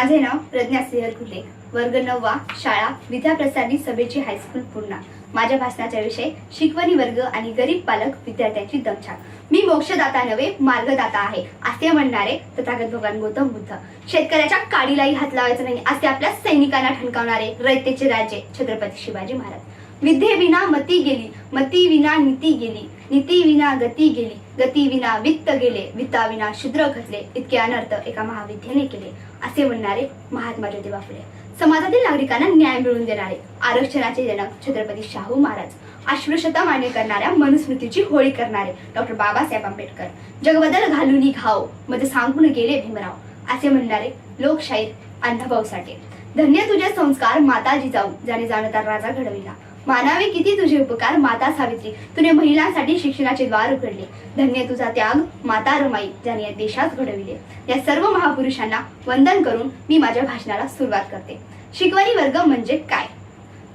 माझे नाव प्रज्ञा सिंह खुले वर्ग नववा शाळा विद्याप्रसादी सभेची हायस्कूल पूर्णा. माझ्या भाषणाचा विषय शिकवणी वर्ग आणि गरीब पालक विद्यार्थ्यांची दमछाक. मी मोक्षदाता नव्हे मार्गदाता आहे असे म्हणणारे तथागत भगवान गौतम बुद्ध. शेतकऱ्याच्या काडीलाही हात लावायचा नाही असे आपल्या सैनिकांना ठणकावणारे रयतेचे राजे छत्रपती शिवाजी महाराज. विद्येविना मती गेली मती विना नीती गेली. नीतीविना गती गेली गतीविना वित्त गेले वित्ताविना शूद्र घडले इतके अनर्थ एका महाविद्येने केले असे म्हणणारे महात्मा ज्योतिबा फुले. समाजातील नागरिकांना न्याय मिळवून देणारे आरक्षणाचे जनक छत्रपती शाहू महाराज अश्वशता मान्य करणाऱ्या मनुस्मृतीची होळी करणारे डॉक्टर बाबासाहेब आंबेडकर जगबदल घालून घावमध्ये सांगून गेले भीमराव असे म्हणणारे लोकशाहीर अण्णाभाऊ साठे. धन्य तुझे संस्कार माता जिजाऊ ज्याने जाणता राजा घडविला. मानावे किती तुझे उपकार माता सावित्री. तुने महिलांसाठी शिक्षणाचे द्वार उघडले. धन्य तुझा त्याग माता रमाई ज्याने या देशात घडविले. या सर्व महापुरुषांना वंदन करून मी माझ्या भाषणाला सुरुवात करते. शिकवणी वर्ग म्हणजे काय?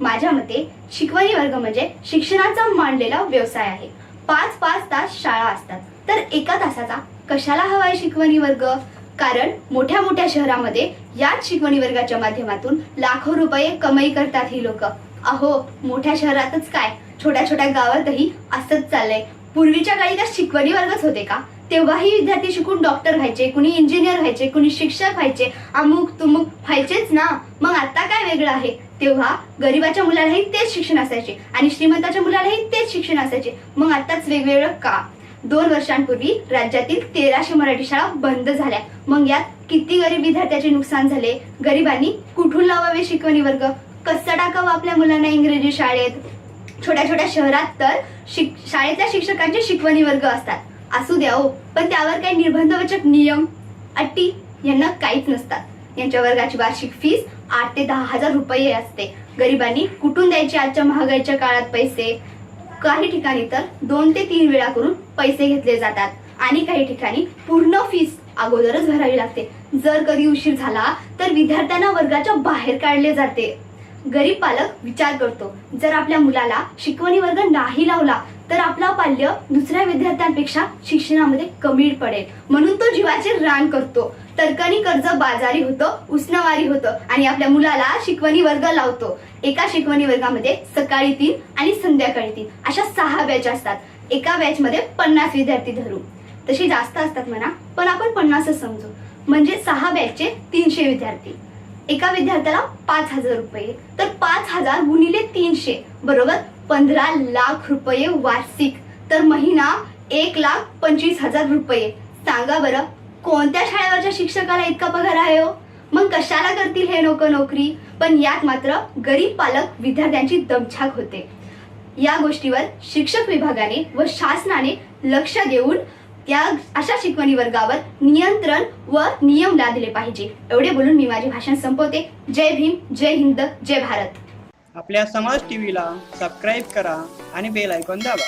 माझ्या मते शिकवणी वर्ग म्हणजे शिक्षणाचा मांडलेला व्यवसाय आहे. पाच पाच तास शाळा असतात. तर एका तासाचा कशाला हवाय शिकवणी वर्ग? कारण मोठ्या मोठ्या शहरामध्ये याच शिकवणी वर्गाच्या माध्यमातून लाखो रुपये कमाई करतात ही लोक. अहो मोठ्या शहरातच काय? छोट्या छोट्या गावातही असंच चाललंय. पूर्वीच्या काळी का शिकवणी वर्गच होते का? तेव्हाही विद्यार्थी शिकून डॉक्टर व्हायचे कुणी इंजिनियर व्हायचे कुणी शिक्षक व्हायचे. अमुक तुमुक व्हायचेच ना. मग आता काय वेगळं आहे? तेव्हा गरीबाच्या मुलालाही तेच शिक्षण असायचे आणि श्रीमंताच्या मुलालाही तेच शिक्षण असायचे. मग आताच वेगवेगळं का? दोन वर्षांपूर्वी राज्यातील तेराशे मराठी शाळा बंद झाल्या. मग यात किती गरीब विद्यार्थ्याचे नुकसान झाले? गरिबांनी कुठून लावावे शिकवणी वर्ग? कसं टाकावं आपल्या मुलांना इंग्रजी शाळेत छोट्या छोट्या शहरात तर शिक शाळेतल्या शिक्षकांचे शिकवणी वर्ग असतात. असू द्या हो पण त्यावर काही निर्बंधवचक नियम अटी यांना काहीच नसतात. यांच्या वर्गाची वार्षिक फीस आठ ते दहा हजार रुपये असते. गरिबांनी कुठून द्यायचे आजच्या महागाईच्या काळात पैसे? काही ठिकाणी तर दोन ते तीन वेळा करून पैसे घेतले जातात. आणि काही ठिकाणी पूर्ण फीस अगोदरच भरावी लागते. जर कधी उशीर झाला तर विद्यार्थ्यांना वर्गाच्या बाहेर काढले जाते. गरीब पालक विचार करतो. जर आपल्या मुलाला शिकवणी वर्ग नाही लावला तर आपला पाल्य दुसऱ्या विद्यार्थ्यांपेक्षा शिक्षणामध्ये कमी पडेल. म्हणून तो जीवाचे रान करतो. तरकणी कर्ज बाजारी होतं उष्णवारी होतं आणि आपल्या मुलाला शिकवणी वर्ग लावतो. एका शिकवणी वर्गामध्ये सकाळी तीन आणि संध्याकाळी तीन अशा सहा बॅच असतात. एका बॅच मध्ये पन्नास विद्यार्थी धरू. तशी जास्त असतात म्हणा पण आपण पन्नासच समजू. म्हणजे सहा बॅचचे तीनशे विद्यार्थी. एका विद्यार्थ्याला पाच हजार रुपये. तर पाच हजार गुणिले तीनशे बरोबर? पंधरा लाख रुपये वार्षिक. तर महिना एक लाख पंचवीस हजार रुपये. सांगा बरं कोणत्या शाळेवरच्या शिक्षकाला इतका पगार आहे हो? मग कशाला करतील हे लोक नोकरी? पण यात मात्र गरीब पालक विद्यार्थ्यांची दमछाक होते. या गोष्टीवर शिक्षक विभागाने व शासनाने लक्ष देऊन त्या अशा शिकवणी वर्गावर नियंत्रण व नियम लादले पाहिजे. एवढे बोलून मी माझे भाषण संपवते. जय भीम जय हिंद जय भारत. आपल्या समाज टीव्हीला सबस्क्राईब करा आणि बेल ऐकून दाबा.